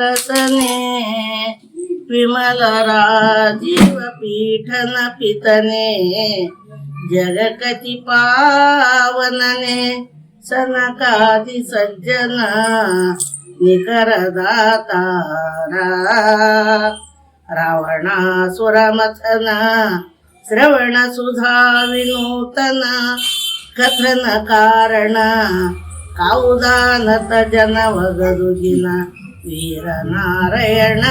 रसने विमल राजीव पीठन पितने जगकति पावनने सनकादि सज्जन निकरदातारा रावणासुरमथन श्रवणसुधा विनूतन कथन कारण ಕೌದಾನತ ಜನವಗದುಗಿನ ವೀರನಾರಾಯಣ.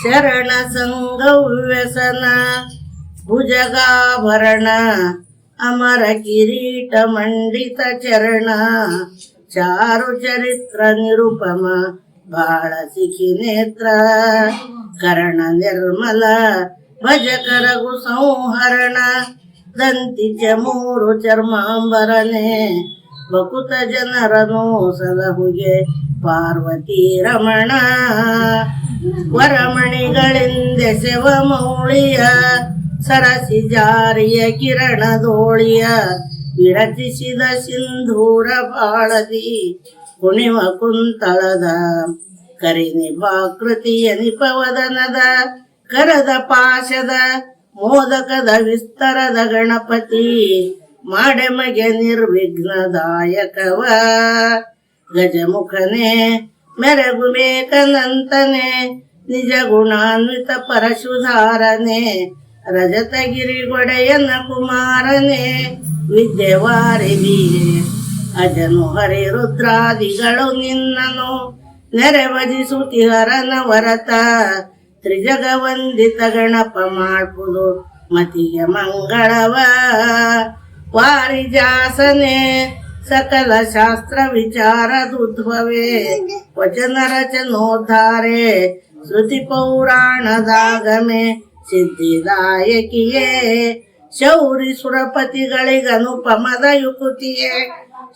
ಶರಣ ಸಂಗವ್ಯಸನ ಭುಜಗಾಭರಣ, ಅಮರ ಕಿರೀಟ ಮಂಡಿತ ಚರಣ, ಚಾರು ಚರಿತ್ರ ನಿರುಪಮ, ಬಾಳ ಸಿಖಿ ನೇತ್ರ, ಕರ್ಣ ನಿರ್ಮಲ ಭಜಕರಗು ಸಂಹರಣ ದಂತಿ ಚಮೂರು ಚರ್ಮಾಂಬರನೆ ಬಕುತ ಜನರನು ಸಲಹುಗೆ ಪಾರ್ವತಿ ರಮಣ. ವರಮಣಿಗಳಿಂದೆಸೆವ ಮೌಳಿಯ, ಸರಸಿ ಜಾರಿಯ ಕಿರಣದೋಳಿಯ ವಿರಚಿಸಿದ ಸಿಂಧೂರ ಬಾಳದಿ ಕುಣಿವ ಕುಂತಳದ ಕರಿನಿಭಾಕೃತಿಯ ನಿಪವದನದ, ಕರದ ಪಾಶದ, ಮೋದಕದ ವಿಸ್ತರದ ಗಣಪತಿ. ಮಾಡೆಮಗೆ ನಿರ್ವಿಘ್ನದಾಯಕವ. ಗಜಮುಖನೇ, ಮೆರಗು ಬೇಕನಂತನೆ ನಿಜ ಗುಣಾನ್ವಿತ ಪರಶುಧಾರನೆ, ರಜತಗಿರಿಗೊಡೆಯನ ಕುಮಾರನೆ ವಿದ್ಯೆವಾರಿದಿ ಅಜನು ಹರಿ ರುದ್ರಾದಿಗಳು ನಿನ್ನನು ನೆರೆವಜಿಸುತಿಹರನ ವರತ. ತ್ರಿಜಗವಂದಿತ ಗಣಪ ಮಾಡ್ಪುದು ಮತಿಗೆ ಮಂಗಳವ. ವಾರಿಜಾಸನೆ ಸಕಲ ಶಾಸ್ತ್ರ ವಿಚಾರದುದ್ಭವೆ ವಚನ ರಚನೋದ್ಧಾರೆ. ಶ್ರುತಿ ಪೌರಾಣದಾಗಮೆ. ಸಿದ್ಧಿದಾಯಕಿಯೇ ಶೌರಿ ಸುರಪತಿಗಳಿಗನುಪಮದ ಯುಕುತಿಯೇ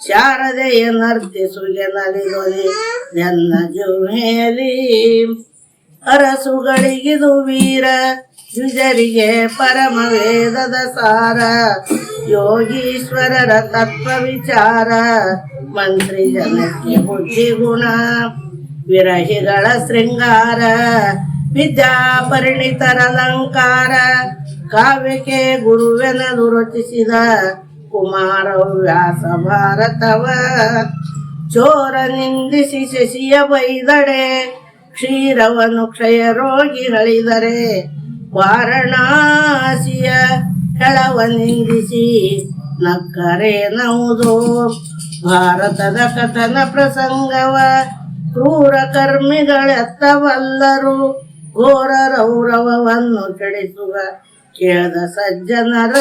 ಶಾರದೆಯ ನರ್ತಿಸುಗೆ ನಲಿಗೊಲಿ ನನ್ನ ಜುಮೇಲಿ. ಅರಸುಗಳಿಗಿದು ವೀರ ಯುಜರಿಗೆ ಪರಮ ವೇದದ ಸಾರ, ಯೋಗೀಶ್ವರರ ತತ್ವ ವಿಚಾರ ಮಂತ್ರಿ ಜನಕ್ಕೆ ಬುದ್ಧಿ ಗುಣ, ವಿರಹಿಗಳ ಶೃಂಗಾರ ವಿದ್ಯಾ ಪರಿಣಿತರ ಅಲಂಕಾರ, ಕಾವ್ಯಕ್ಕೆ ಗುರುವೆನದು ರಚಿಸಿದ ಕುಮಾರ ವ್ಯಾಸ ಭಾರತವ. ಚೋರ ನಿಂದಿಸಿ ಶಶಿಯ ಬೈದಡೆ ಕ್ಷೀರವನ್ನು ಕ್ಷಯ ರೋಗಿ ಹಳಿದರೆ ವಾರಣಾಸಿಯ ಕೆಳವ ನಿಂದಿಸಿ ನಕ್ಕರೆ ನವುದು ಭಾರತದ ಕಥನ ಪ್ರಸಂಗವ ಕ್ರೂರ ಕರ್ಮಿಗಳೆತ್ತವಲ್ಲರು. ಘೋರ ರೌರವವನ್ನು ಕೆಡಿಸುವ ಕೇಳದ ಸಜ್ಜನರ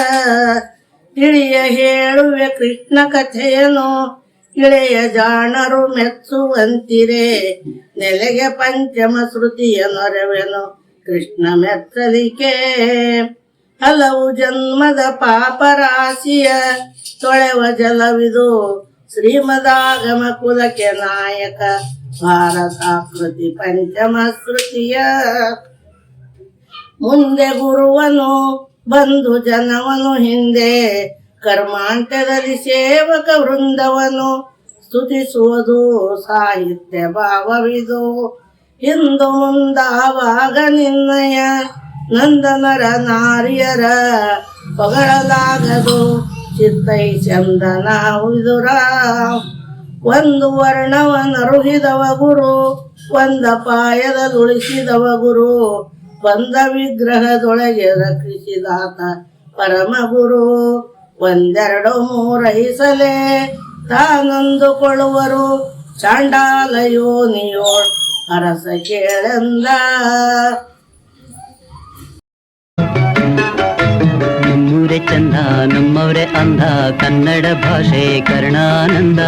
ತಿಳಿಯ ಹೇಳುವೆ ಕೃಷ್ಣ ಕಥೆಯನು. ಇಳೆಯ ಜಾಣರು ಮೆಚ್ಚುವಂತಿರೆ. ನೆಲೆಗೆ ಪಂಚಮ ಶ್ರುತಿಯ ನೊರವೆನು ಕೃಷ್ಣ ಮೆಚ್ಚಲಿಕೆ. ಹಲವು ಜನ್ಮದ ಪಾಪರಾಶಿಯ ತೊಳೆವ ಜಲವಿದು ಶ್ರೀಮದಾಗಮ ಕುಲಕ್ಕೆ ನಾಯಕ ಭಾರತಾಕೃತಿ ಪಂಚಮ ಶ್ರುತಿಯ. ಮುಂದೆ ಗುರುವನು ಬಂಧು ಜನವನು ಹಿಂದೆ ಕರ್ಮಾಂಟದಲ್ಲಿ ಸೇವಕ ವೃಂದವನು ಸ್ತುತಿಸುವುದು ಸಾಹಿತ್ಯ ಭಾವವಿದು. ಹಿಂದು ಮುಂದಾವಾಗ ನಿನ್ನಯ ನಂದನರ ನಾರಿಯರ ಹೊಗಳಲಾಗದು. ಚಿತ್ತೈ ಚಂದನ ಉದುರ. ಒಂದು ವರ್ಣವನ್ನರುಹಿದವ ಗುರು, ಒಂದ ಪಾಯದದುಳಿಸಿದವ ಗುರು, ಬಂದ ವಿಗ್ರಹದೊಳಗೆ ರಕ್ಷಿಸಿದಾತ ಪರಮ ಗುರು ಒಂದೆರಡು ಮೂರೈಸಲೆ ತಾನಂದುಕೊಳ್ಳುವರು. ಚಾಂಡಾಲಯೋ ನಿಯೋ ಅರಸ ಕೇಳೆಂದ. ನಿಮ್ಮೂರೇ ಚಂದ ನಮ್ಮವರೇ ಅಂದ ಕನ್ನಡ ಭಾಷೆ ಕರ್ಣಾನಂದ.